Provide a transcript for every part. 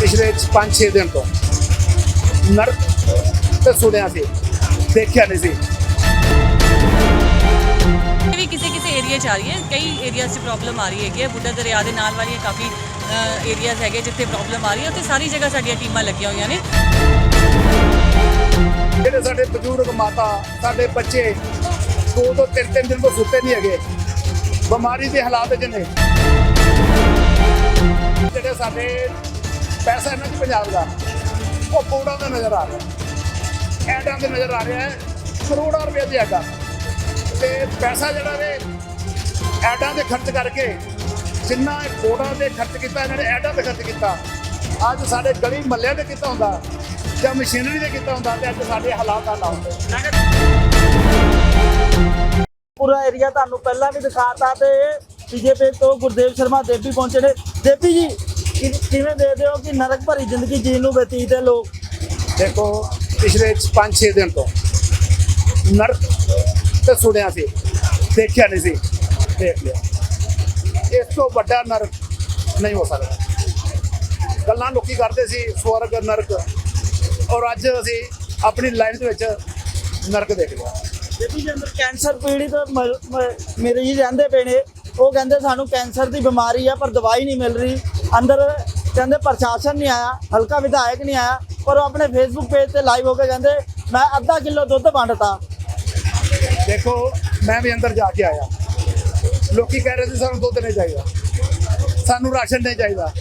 ਪਿਛਲੇ 5-6 ਦਿਨ ਤੋਂ ਨਰਕ ਤੇ ਸੁਣਿਆ ਸੀ ਦੇਖਿਆ ਨਹੀਂ ਸੀ। ਵੀ ਕਿਸੇ ਕਿਸੇ ਏਰੀਆ 'ਚ ਆ ਰਹੀ ਹੈ। ਕਈ ਏਰੀਆਜ਼ 'ਚ ਪ੍ਰੋਬਲਮ ਆ ਰਹੀ ਹੈਗੀ ਹੈ। ਬੁੱਢਾ ਦਰਿਆ ਦੇ ਨਾਲ ਵਾਲੀਆਂ ਕਾਫੀ ਏਰੀਆਜ਼ ਹੈਗੇ ਜਿੱਥੇ ਪ੍ਰੋਬਲਮ ਆ ਰਹੀ ਹੈ। ਉੱਥੇ ਸਾਰੀ ਜਗ੍ਹਾ ਸਾਡੀਆਂ ਟੀਮਾਂ ਲੱਗੀਆਂ ਹੋਈਆਂ ਨੇ। ਜਿਹੜੇ ਸਾਡੇ ਬਜ਼ੁਰਗ ਮਾਤਾ ਸਾਡੇ ਬੱਚੇ ਦੋ ਤੋਂ ਤਿੰਨ ਤਿੰਨ ਦਿਨ ਤੋਂ ਸੁੱਤੇ ਨਹੀਂ ਹੈਗੇ। ਬਿਮਾਰੀ ਦੇ ਹਾਲਾਤ ਚ ਨੇ। ਜਿਹੜੇ ਸਾਡੇ ਪੈਸਾ ਇਹਨਾਂ ਦੀ ਪੰਜਾਬ ਦਾ। ਉਹ ਕੋੜਾਂ ਦਾ ਨਜ਼ਰ ਆ ਰਿਹਾ। ਐਡਾਂ ਦੇ ਨਜ਼ਰ ਆ ਰਿਹਾ ਹੈ। ਕਰੋੜਾਂ ਰੁਪਏ ਦੀ ਐਡਾਂ। ਤੇ ਪੈਸਾ ਜਿਹੜਾ ਨੇ ਐਡਾਂ ਦੇ ਖਰਚ ਕਰਕੇ ਜਿੰਨਾ ਇਹ ਕੋੜਾਂ ਦੇ ਖਰਚ ਕੀਤਾ, ਇਹਨਾਂ ਨੇ ਐਡਾਂ ਤੇ ਖਰਚ ਕੀਤਾ। ਅੱਜ ਸਾਡੇ ਗਲੀ ਮੱਲਿਆਂ ਦੇ ਕੀਤਾ ਹੁੰਦਾ ਜਾਂ ਮਸ਼ੀਨਰੀ ਦੇ ਕੀਤਾ ਹੁੰਦਾ ਤੇ ਅੱਜ ਸਾਡੇ ਹਾਲਾਤ ਆ ਨਾ ਹੁੰਦੇ ਪੂਰਾ ਏਰੀਆ ਤੁਹਾਨੂੰ ਪਹਿਲਾਂ ਵੀ ਦਿਖਾਤਾ ਤੇ ਬੀਜੇਪੀ ਤੋਂ ਗੁਰਦੇਵ ਸ਼ਰਮਾ ਦੇਵੀ ਪਹੁੰਚੇ ਨੇ। ਦੇਵੀ ਜੀ ਕਿ- ਕਿਵੇਂ ਦੇਖਦੇ ਹੋ ਕਿ ਨਰਕ ਭਰੀ ਜ਼ਿੰਦਗੀ ਜੀਣ ਨੂੰ ਬਤੀਤ ਹੈ ਲੋਕ? ਦੇਖੋ ਪਿਛਲੇ 5-6 ਦਿਨ ਤੋਂ ਨਰਕ ਤੇ ਸੁਣਿਆ ਸੀ ਦੇਖਿਆ ਨਹੀਂ ਸੀ ਦੇਖ ਲਿਆ। ਇਸ ਤੋਂ ਵੱਡਾ ਨਰਕ ਨਹੀਂ ਹੋ ਸਕਦਾ। ਗੱਲਾਂ ਲੋਕੀ ਕਰਦੇ ਸੀ ਸਵਰਗ ਨਰਕ। ਔਰ ਅੱਜ ਅਸੀਂ ਆਪਣੀ ਲਾਈਨ ਦੇ ਵਿੱਚ ਨਰਕ ਦੇਖ ਲਿਆ ਦੇਵੀ ਜੀ ਅੰਦਰ ਕੈਂਸਰ ਪੀੜਿਤ ਮ- ਮ- ਮੇਰੇ ਜੀ ਰਹਿੰਦੇ ਪਏ ਨੇ। ਉਹ ਕਹਿੰਦੇ ਸਾਨੂੰ ਕੈਂਸਰ ਦੀ ਬਿਮਾਰੀ ਆ ਪਰ ਦਵਾਈ ਨਹੀਂ ਮਿਲ ਰਹੀ। ਅੰਦਰ ਕਹਿੰਦੇ ਪ੍ਰਸ਼ਾਸਨ ਨਹੀਂ ਆਇਆ ਹਲਕਾ ਵਿਧਾਇਕ ਨਹੀਂ ਆਇਆ ਪਰ ਉਹ ਆਪਣੇ ਫੇਸਬੁੱਕ ਪੇਜ ਤੇ ਲਾਈਵ ਹੋ ਕੇ ਕਹਿੰਦੇ ਮੈਂ ਅੱਧਾ ਕਿਲੋ ਦੁੱਧ ਵੰਡਤਾ। ਦੇਖੋ ਮੈਂ ਵੀ ਅੰਦਰ ਜਾ ਕੇ ਆਇਆ। ਲੋਕੀ ਕਹਿ ਰਹੇ ਸੀ ਸਾਨੂੰ ਦੁੱਧ ਨਹੀਂ ਚਾਹੀਦਾ। ਸਾਨੂੰ ਰਾਸ਼ਨ ਨਹੀਂ ਚਾਹੀਦਾ।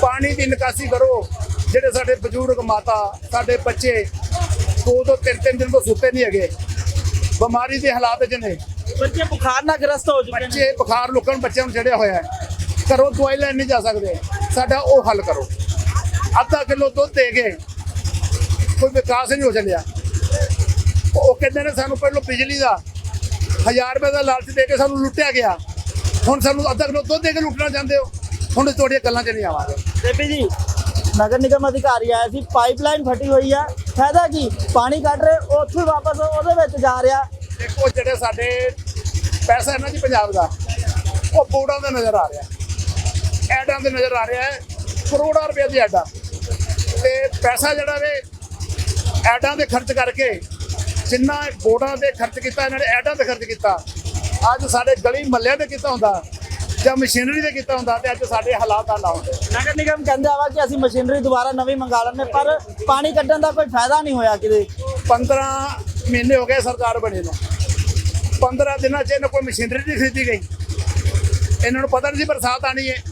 ਪਾਣੀ ਦੀ ਨਿਕਾਸੀ ਕਰੋ। ਜਿਹੜੇ ਸਾਡੇ ਬਜ਼ੁਰਗ ਮਾਤਾ ਸਾਡੇ ਬੱਚੇ ਦੋ ਤੋਂ ਤਿੰਨ ਤਿੰਨ ਦਿਨ ਤੋਂ ਸੁੱਤੇ ਨਹੀਂ ਹੈਗੇ। ਬਿਮਾਰੀ ਦੇ ਹਾਲਾਤ 'ਚ ਨੇ। ਬੱਚੇ ਬੁਖਾਰ ਨਾਲ ਗ੍ਰਸਤ ਹੋ ਚੁੱਕੇ ਨੇ। ਬੱਚੇ ਬੁਖਾਰ ਲੋਕਾਂ ਨੂੰ ਬੱਚਿਆਂ ਨੂੰ ਚੜਿਆ ਹੋਇਆ ਹੈ। ਘਰੋਂ ਦਵਾਈ ਲੈਣ ਨਹੀਂ ਜਾ ਸਕਦੇ। ਸਾਡਾ ਉਹ ਹੱਲ ਕਰੋ। ਅੱਧਾ ਕਿਲੋ ਦੁੱਧ ਦੇ ਕੇ ਕੋਈ ਵਿਕਾਸ ਨਹੀਂ ਹੋ ਚੱਲਿਆ। ਉਹ ਕਹਿੰਦੇ ਨੇ ਸਾਨੂੰ ਪਹਿਲਾਂ ਬਿਜਲੀ ਦਾ 1000 ਰੁਪਏ ਦਾ ਲਾਲਚ ਦੇ ਕੇ ਸਾਨੂੰ ਲੁੱਟਿਆ ਗਿਆ। ਹੁਣ ਸਾਨੂੰ ਅੱਧਾ ਕਿਲੋ ਦੁੱਧ ਦੇ ਕੇ ਲੁੱਟਣਾ ਚਾਹੁੰਦੇ ਹੋ? ਹੁਣ ਤੁਹਾਡੀਆਂ ਗੱਲਾਂ 'ਚ ਨਹੀਂ ਆਵਾਂਗੇ। ਦੇਵੀ ਜੀ ਨਗਰ ਨਿਗਮ ਅਧਿਕਾਰੀ ਆਇਆ ਸੀ ਪਾਈਪਲਾਈਨ ਫਟੀ ਹੋਈ ਆ। ਫਾਇਦਾ ਕੀ? ਪਾਣੀ ਕੱਢ ਰਹੇ ਉੱਥੇ ਵਾਪਸ ਉਹਦੇ ਵਿੱਚ ਜਾ ਰਿਹਾ। ਦੇਖੋ ਜਿਹੜੇ ਸਾਡੇ ਪੈਸਾ ਇਹਨਾਂ ਦੀ ਪੰਜਾਬ ਦਾ ਉਹ ਬੋਰਡਾਂ ਦਾ ਨਜ਼ਰ ਆ ਰਿਹਾ। ਐਡਾਂ ਦੇ ਨਜ਼ਰ ਆ ਰਿਹਾ ਹੈ। ਕਰੋੜਾਂ ਰੁਪਏ ਦੀ ਐਡਾਂ। ਤੇ ਪੈਸਾ ਜਿਹੜਾ ਵੇ ਐਡਾਂ ਦੇ ਖਰਚ ਕਰਕੇ ਜਿੰਨਾ ਬੋਰਡਾਂ ਦੇ ਖਰਚ ਕੀਤਾ ਇਹਨਾਂ ਨੇ ਐਡਾਂ ਤੇ ਖਰਚ ਕੀਤਾ ਅੱਜ ਸਾਡੇ ਗਲੀ ਮੱਲਿਆਂ ਦੇ ਕੀਤਾ ਹੁੰਦਾ ਜਾਂ ਮਸ਼ੀਨਰੀ ਦੇ ਕੀਤਾ ਹੁੰਦਾ ਤੇ ਅੱਜ ਸਾਡੇ ਹਾਲਾਤ ਆ ਨਾ ਹੁੰਦੇ ਨਗਰ ਨਿਗਮ ਕਹਿੰਦਾ ਵਾ ਕਿ ਅਸੀਂ ਮਸ਼ੀਨਰੀ ਦੁਬਾਰਾ ਨਵੀਂ ਮੰਗਾ ਲੈਂਦੇ ਪਰ ਪਾਣੀ ਕੱਢਣ ਦਾ ਕੋਈ ਫਾਇਦਾ ਨਹੀਂ ਹੋਇਆ ਕਿਤੇ। 15 ਮਹੀਨੇ ਹੋ ਗਏ ਸਰਕਾਰ ਬਣੀ ਨੂੰ। 15 ਦਿਨਾਂ 'ਚ ਇਹਨਾਂ ਕੋਈ ਮਸ਼ੀਨਰੀ ਨਹੀਂ ਖਰੀਦੀ ਗਈ। ਇਹਨਾਂ ਨੂੰ ਪਤਾ ਨਹੀਂ ਸੀ ਬਰਸਾਤ ਆਣੀ ਹੈ।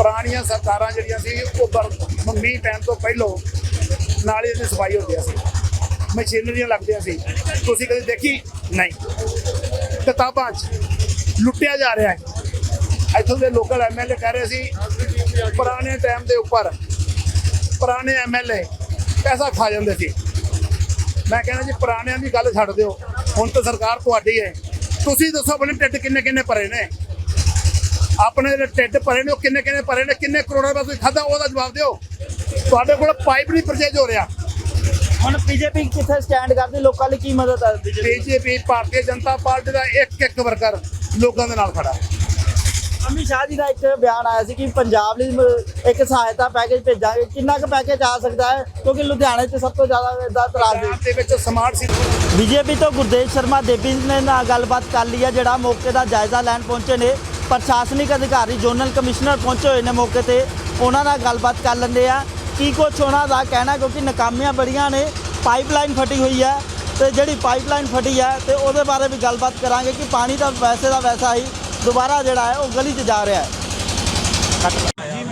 ਪੁਰਾਣੀਆਂ ਸਰਕਾਰਾਂ ਜਿਹੜੀਆਂ ਸੀ, ਉਹ ਬਰ- ਮੀਂਹ ਪੈਣ ਤੋਂ ਪਹਿਲਾਂ ਨਾਲੇ ਦੀ ਸਫ਼ਾਈ ਹੁੰਦੀਆਂ ਸੀ। ਮਸ਼ੀਨਰੀਆਂ ਲੱਗਦੀਆਂ ਸੀ। ਤੁਸੀਂ ਕਦੇ ਦੇਖੀ? ਨਹੀਂ। ਕਿਤਾਬਾਂ 'ਚ ਲੁੱਟਿਆ ਜਾ ਰਿਹਾ ਹੈ। ਇੱਥੋਂ ਦੇ ਲੋਕਲ ਐਮਐਲਏ ਕਹਿ ਰਹੇ ਸੀ, ਪੁਰਾਣੇ ਟਾਈਮ ਦੇ ਉੱਪਰ ਪੁਰਾਣੇ ਐਮਐਲਏ ਪੈਸਾ ਖਾ ਜਾਂਦੇ ਸੀ। ਮੈਂ ਕਹਿੰਦਾ ਜੀ, ਪੁਰਾਣਿਆਂ ਦੀ ਗੱਲ ਛੱਡ ਦਿਓ। ਹੁਣ ਤਾਂ ਸਰਕਾਰ ਤੁਹਾਡੀ ਹੈ। ਤੁਸੀਂ ਦੱਸੋ, ਆਪਣੇ ਢਿੱਡ ਕਿੰਨੇ ਕਿੰਨੇ ਭਰੇ ਨੇ? ਆਪਣੇ ਜਿਹੜੇ ਢਿੱਡ ਭਰੇ ਨੇ ਉਹ ਕਿੰਨੇ ਕਿੰਨੇ ਭਰੇ ਨੇ ਕਿੰਨੇ ਕਰੋੜਾਂ ਰੁਪਏ ਤੁਸੀਂ ਖਾਧਾ ਉਹਦਾ ਜਵਾਬ ਦਿਓ। ਤੁਹਾਡੇ ਕੋਲ ਪਾਈਪ ਨਹੀਂ ਪਰਚੇਜ ਹੋ ਰਿਹਾ। ਹੁਣ ਬੀਜੇਪੀ ਕਿੱਥੇ ਸਟੈਂਡ ਕਰਦੀ? ਲੋਕਾਂ ਲਈ ਕੀ ਮਦਦ ਹੈ ਬੀਜੇਪੀ ਭਾਰਤੀ ਜਨਤਾ ਪਾਰਟੀ ਦਾ ਇੱਕ ਇੱਕ ਵਰਕਰ ਲੋਕਾਂ ਦੇ ਨਾਲ ਖੜਾ। ਹੈ ਅਮਿਤ ਸ਼ਾਹ ਜੀ ਦਾ ਇੱਕ ਬਿਆਨ ਆਇਆ ਸੀ ਕਿ ਪੰਜਾਬ ਲਈ ਇੱਕ ਸਹਾਇਤਾ ਪੈਕੇਜ ਭੇਜਾਂਗੇ। ਕਿੰਨਾ ਕੁ ਪੈਕੇਜ ਆ ਸਕਦਾ ਹੈ? ਕਿਉਂਕਿ ਲੁਧਿਆਣੇ 'ਚ ਸਭ ਤੋਂ ਜ਼ਿਆਦਾ ਇਹਦਾ ਤਰਾਜ ਦੇ ਵਿੱਚ ਸਮਾਰਟ ਸਿਟੀ ਬੀਜੇਪੀ ਤੋਂ ਗੁਰਦੇਵ ਸ਼ਰਮਾ ਦੇਵੀ ਨੇ ਨਾਲ ਗੱਲਬਾਤ ਕਰ ਲਈ ਹੈ ਜਿਹੜਾ ਮੌਕੇ ਦਾ ਜਾਇਜ਼ਾ ਲੈਣ ਪਹੁੰਚੇ ਨੇ। ਪ੍ਰਸ਼ਾਸਨਿਕ ਅਧਿਕਾਰੀ ਜ਼ੋਨਲ ਕਮਿਸ਼ਨਰ ਪਹੁੰਚੇ ਹੋਏ ਨੇ ਮੌਕੇ ਤੇ। ਉਹਨਾਂ ਨਾਲ ਗੱਲਬਾਤ ਕਰ ਲੈਂਦੇ ਆ ਕੀ ਕੁਛ ਉਹਨਾਂ ਦਾ ਕਹਿਣਾ ਕਿਉਂਕਿ ਨਾਕਾਮੀਆਂ ਬੜੀਆਂ ਨੇ ਪਾਈਪਲਾਈਨ ਫਟੀ ਹੋਈ ਹੈ ਤੇ ਜਿਹੜੀ ਪਾਈਪਲਾਈਨ ਫਟੀ ਹੈ ਤੇ ਉਹਦੇ ਬਾਰੇ ਵੀ ਗੱਲਬਾਤ ਕਰਾਂਗੇ ਕਿ ਪਾਣੀ ਤਾਂ ਵੈਸੇ ਦਾ ਵੈਸਾ ਹੀ ਦੁਬਾਰਾ ਜਿਹੜਾ ਹੈ ਉਹ ਗਲੀ 'ਚ ਜਾ ਰਿਹਾ ਹੈ।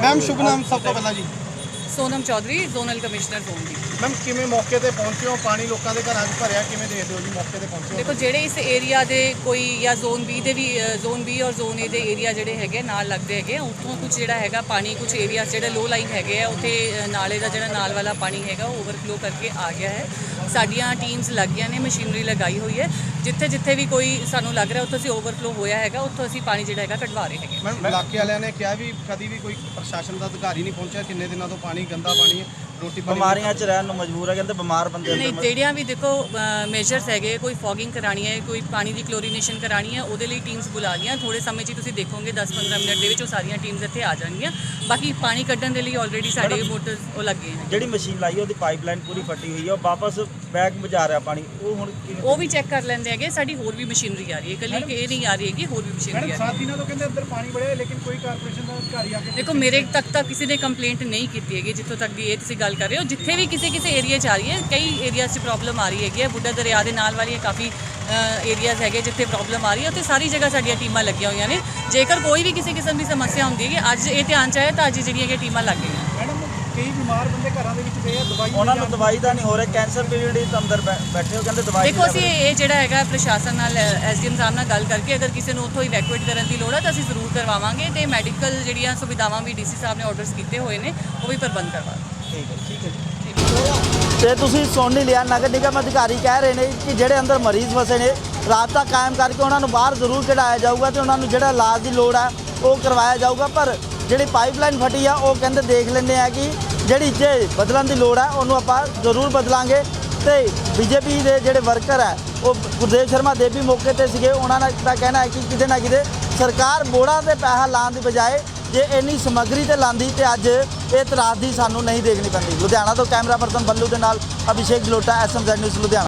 ਮੈਮ ਸ਼ੁਭ ਨਾਮ ਸਭ ਤੋਂ ਪਹਿਲਾਂ ਜੀ। Sonam Chaudhary zonal commissioner zone ਦੀ ਮੈਮ ਕਿਵੇਂ ਮੌਕੇ ਤੇ ਪਹੁੰਚੇ ਹੋ? ਪਾਣੀ ਲੋਕਾਂ ਦੇ ਘਰਾਂ 'ਚ ਭਰਿਆ ਕਿਵੇਂ ਦੇਖਦੇ ਹੋ ਜੀ ਮੌਕੇ ਤੇ ਪਹੁੰਚੇ ਹੋ? ਦੇਖੋ ਜਿਹੜੇ ਇਸ ਏਰੀਆ ਦੇ ਕੋਈ ਜਾਂ ਜ਼ੋਨ ਬੀ ਦੇ ਵੀ ਜ਼ੋਨ ਬੀ ਔਰ ਜ਼ੋਨ ਏ ਦੇ ਏਰੀਆ ਜਿਹੜੇ ਹੈਗੇ ਨਾਲ ਲੱਗਦੇ ਹੈਗੇ ਉੱਥੋਂ ਕੁਝ ਜਿਹੜਾ ਹੈਗਾ ਪਾਣੀ ਕੁਝ ਏਰੀਆ ਜਿਹੜੇ ਲੋ ਲਾਈਨ ਹੈਗੇ ਆ ਉੱਥੇ ਨਾਲੇ ਦਾ ਜਿਹੜਾ ਨਾਲ ਵਾਲਾ ਪਾਣੀ ਹੈਗਾ ਓਵਰਫਲੋ ਕਰਕੇ ਆ ਗਿਆ ਹੈ। ਸਾਡੀਆਂ ਟੀਮਸ ਲੱਗ ਗਈਆਂ ਨੇ ਮਸ਼ੀਨਰੀ ਲਗਾਈ ਹੋਈ ਹੈ। ਜਿੱਥੇ ਜਿੱਥੇ ਵੀ ਕੋਈ ਸਾਨੂੰ ਲੱਗ ਰਿਹਾ ਉੱਥੇ ਅਸੀਂ ਓਵਰਫਲੋ ਹੋਇਆ ਹੈਗਾ ਉੱਥੋਂ ਅਸੀਂ ਪਾਣੀ ਜਿਹੜਾ ਹੈਗਾ ਕਢਵਾ ਰਹੇ ਹੈਗੇ ਮੈਮ ਇਲਾਕੇ ਵਾਲਿਆਂ ਨੇ ਕਿਹਾ ਵੀ ਕਦੀ ਵੀ ਕੋਈ ਪ੍ਰਸ਼ਾਸਨ ਦਾ ਅਧਿਕਾਰੀ ਨਹੀਂ ਪਹੁੰਚਿਆ ਕਿੰਨੇ ਦਿਨਾਂ ਤੋਂ ਪਾਣੀ ਗੰਦਾ ਪਾਣੀ ਹੈ। ਬਿਮਾਰੀਆਂ 'ਚ ਰਹਿਣ ਨੂੰ ਮਜਬੂਰ ਹੈ ਕਹਿੰਦੇ ਬਿਮਾਰ ਬੰਦੇ ਨਹੀਂ ਜਿਹੜੀਆਂ ਵੀ ਦੇਖੋ ਮੇਜਰਸ ਹੈਗੇ ਕੋਈ ਫੌਗਿੰਗ ਕਰਾਣੀ ਹੈ ਕੋਈ ਪਾਣੀ ਦੀ ਕਲੋਰੀਨੇਸ਼ਨ ਕਰਾਣੀ ਹੈ ਉਹਦੇ ਲਈ ਟੀਮਸ ਬੁਲਾ ਲਈਆਂ। ਥੋੜੇ ਸਮੇਂ 'ਚ ਹੀ ਤੁਸੀਂ ਦੇਖੋਗੇ 10-15 ਮਿੰਟ ਦੇ ਵਿੱਚ ਉਹ ਸਾਰੀਆਂ ਟੀਮਸ ਇੱਥੇ ਆ ਜਾਣਗੀਆਂ। ਬਾਕੀ ਪਾਣੀ ਕੱਢਣ ਦੇ ਲਈ ਆਲਰੇਡੀ ਸਾਡੇ ਮੋਟਰਸ ਉਹ ਲੱਗੇ ਹਨ ਜਿਹੜੀ ਮਸ਼ੀਨ ਲਾਈ ਉਹਦੀ ਪਾਈਪਲਾਈਨ ਪੂਰੀ ਫਟੀ ਹੋਈ ਹੈ ਉਹ ਵਾਪਸ ਬੈਕ ਵਜਾ ਰਿਹਾ ਪਾਣੀ ਉਹ ਹੁਣ ਕਿਵੇਂ ਉਹ ਵੀ ਚੈੱਕ ਕਰ ਲੈਂਦੇ ਹੈਗੇ ਸਾਡੀ ਹੋਰ ਵੀ ਮਸ਼ੀਨਰੀ ਆ ਰਹੀ ਹੈ ਇਕੱਲੀ ਕਿ ਇਹ ਨਹੀਂ ਆ ਰਹੀ ਹੈਗੀ ਹੋਰ ਵੀ ਮਸ਼ੀਨਰੀ ਆ ਰਹੀ ਹੈ। ਸਾਥ ਦਿਨਾਂ ਤੋਂ ਕਹਿੰਦੇ ਅੰਦਰ ਪਾਣੀ ਬੜਿਆ ਲੇਕਿਨ ਕੋਈ ਕਾਰਪੋਰੇਸ਼ਨ ਦਾ ਅਧਿਕਾਰੀ ਆ ਕੇ ਦੇਖੋ ਮੇਰੇ ਤੱਕ ਤਾਂ ਕਿਸੇ ਨੇ ਕੰਪਲੇਂਟ ਨਹੀਂ ਕੀਤੀ ਹੈਗੀ ਜਿੱਥੋਂ ਤੱਕ ਦੀ ਇਹ ਤੁਸੀਂ ਗੱਲ ਕਰ ਰਹੇ ਹੋ ਜਿੱਥੇ ਵੀ ਕਿਸੇ ਕਿਸੇ ਏਰੀਆ 'ਚ ਆ ਰਹੀ ਹੈ ਕਈ ਏਰੀਆਜ਼ 'ਚ ਪ੍ਰੋਬਲਮ ਆ ਰਹੀ ਹੈਗੀ ਹੈ ਬੁੱਢਾ ਦਰਿਆ ਦੇ ਨਾਲ ਵਾਲੀਆਂ ਕਾਫੀ ਏਰੀਆਜ਼ ਹੈਗੇ ਜਿੱਥੇ ਪ੍ਰੋਬਲਮ ਆ ਰਹੀ ਹੈ ਉੱਥੇ ਸਾਰੀ ਜਗ੍ਹਾ ਸਾਡੀਆਂ ਟੀਮਾਂ ਲੱਗੀਆਂ ਹੋਈਆਂ ਨੇ। ਜੇਕਰ ਕੋਈ ਵੀ ਕਿਸੇ ਕਿਸਮ ਦੀ ਸਮੱਸਿਆ ਹੁੰਦੀ ਹੈ ਅੱਜ ਇਹ ਧਿਆਨ 'ਚ ਆਇਆ ਤਾਂ ਅੱਜ ਜਿਹੜੀਆਂ ਹੈਗੀਆਂ ਟੀਮਾਂ ਲੱਗ ਗਈਆਂ। ਕਈ ਬਿਮਾਰ ਬੰਦੇ ਘਰਾਂ ਦੇ ਵਿੱਚ ਪਏ ਆ ਦਵਾਈ ਉਹਨਾਂ ਨੂੰ ਦਵਾਈ ਦਾ ਨਹੀਂ ਹੋ ਰਿਹਾ ਕੈਂਸਰ ਪੀਰੀਅਡ ਹੀ ਤਾਂ ਅੰਦਰ ਬੈ- ਬੈਠੇ ਹੋ ਕਹਿੰਦੇ ਦਵਾਈ ਦੇਖੋ ਅਸੀਂ ਇਹ ਜਿਹੜਾ ਹੈਗਾ ਪ੍ਰਸ਼ਾਸਨ ਨਾਲ ਐਸਡੀਐਮ ਸਾਹਿਬ ਨਾਲ ਗੱਲ ਕਰਕੇ ਅਗਰ ਕਿਸੇ ਨੂੰ ਉੱਥੋਂ ਇਵੈਕੂਏਟ ਕਰਨ ਦੀ ਲੋੜ ਹੈ ਤਾਂ ਅਸੀਂ ਜ਼ਰੂਰ ਕਰਵਾਵਾਂਗੇ ਤੇ ਮੈਡੀਕਲ ਜਿਹੜੀਆਂ ਸੁਵਿਧਾਵਾਂ ਵੀ ਡੀਸੀ ਸਾਹਿਬ ਨੇ ਆਰਡਰਸ ਕੀਤੇ ਹੋਏ ਨੇ ਉਹ ਵੀ ਪ੍ਰਬੰਧ ਕਰਵਾਵਾਂਗੇ। ਠੀਕ ਹੈ ਠੀਕ ਹੈ ਤੇ ਤੁਸੀਂ ਸੁਣ ਨਹੀਂ ਲਿਆ ਨਗਰ ਨਿਗਮ ਅਧਿਕਾਰੀ ਕਹਿ ਰਹੇ ਨੇ ਕਿ ਜਿਹੜੇ ਅੰਦਰ ਮਰੀਜ਼ ਫਸੇ ਨੇ ਰਾਬਤਾ ਕਾਇਮ ਕਰਕੇ ਉਹਨਾਂ ਨੂੰ ਬਾਹਰ ਜ਼ਰੂਰ ਕਢਾਇਆ ਜਾਊਗਾ ਤੇ ਉਹਨਾਂ ਨੂੰ ਜਿਹੜਾ ਇਲਾਜ ਦੀ ਲੋੜ ਹੈ ਉਹ ਕਰਵਾਇਆ ਜਾਊਗਾ ਪਰ ਜਿਹੜੀ ਪਾਈਪਲਾਈਨ ਫਟੀ ਆ ਉਹ ਕਹਿੰਦੇ ਦੇਖ ਲੈਂਦੇ ਆ ਕਿ ਜਿਹੜੀ ਜੇ ਬਦਲਣ ਦੀ ਲੋੜ ਹੈ, ਉਹਨੂੰ ਆਪਾਂ ਜ਼ਰੂਰ ਬਦਲਾਂਗੇ। ਤੇ ਬੀਜੇਪੀ ਦੇ ਜਿਹੜੇ ਵਰਕਰ ਹੈ, ਉਹ ਗੁਰਦੇਵ ਸ਼ਰਮਾ ਦੇਵ ਵੀ ਮੌਕੇ ਤੇ ਸੀਗੇ। ਉਹਨਾਂ ਦਾ ਕਹਿਣਾ ਹੈ ਕਿ ਕਿਤੇ ਨਾ ਕਿਤੇ ਸਰਕਾਰ ਮੋੜਾਂ ਤੇ ਪੈਸਾ ਲਾਉਣ ਦੀ ਬਜਾਏ ਜੇ ਇੰਨੀ ਸਮੱਗਰੀ ਤੇ ਲਾਂਦੀ ਤੇ ਅੱਜ ਇਹ ਤਰਾਸਦੀ ਸਾਨੂੰ ਨਹੀਂ ਦੇਖਣੀ ਪੈਂਦੀ। ਲੁਧਿਆਣਾ ਤੋਂ ਕੈਮਰਾ ਪਰਸਨ ਬੱਲੂ ਦੇ ਨਾਲ ਅਭਿਸ਼ੇਕ ਜਲੋਟਾ ਐਸਐਮਜ਼ੈਡ ਨਿਊਜ਼ ਲੁਧਿਆਣਾ।